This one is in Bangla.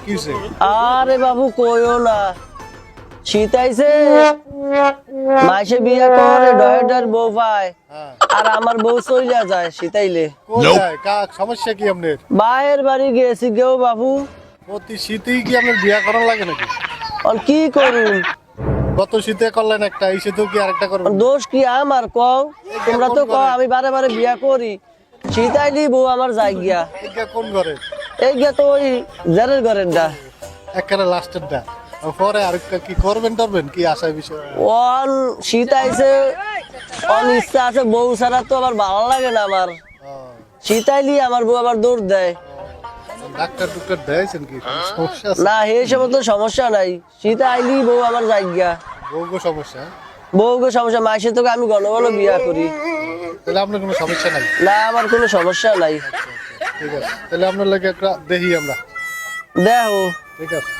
কি আরে বাবু কইও না শীত মাসে বিয়া করে ডয়েটার বউ পায় আর আমার বউ চইলা যায় শীতাইলে সমস্যা কি আপনার বায়ের বাড়ি গেছি গেও বাবু প্রতি শীতেই কি আপনার বিয়া করার লাগে নাকি আর কি করুন গত শীতে করলেন একটা এই শীতেও কি আরেকটা করবেন? দোষ কি আমার? কও। তোমরা তো কও আমি বারে বারে বিয়া করি। শীতাইলি বউ আমার যাই গিয়া কোন ঘরে? এই গিয়া তো ওই জারের ঘরের ডা। একেবারে লাস্টেরটা পরে আরেকটা কি করবেন টরবেন? কি আশা বিষয়? অন শীত আইছে অন ইচ্ছা আছে বউ ছাড়া তো আবার ভালো লাগে না আমার। ও, শীত আইলি আমার বউ আবার দৌড় দেয়। ডাক্তার টুক্তার দিয়েছেন কি? সমস্যা আছে? না হে সব তো সমস্যা নাই। শীত আইলি বউ আমার জায়গা বউগো সমস্যা? বউকে সমস্যা মাসে তোকে আমি ঘন ঘন বিয়া করি। তাহলে আপনার কোনো সমস্যা নাই? না আমার কোনো সমস্যা নাই। ঠিক আছে। তাহলে আপনার লাগে একটা দেখি আমরা। দেখো ঠিক আছে।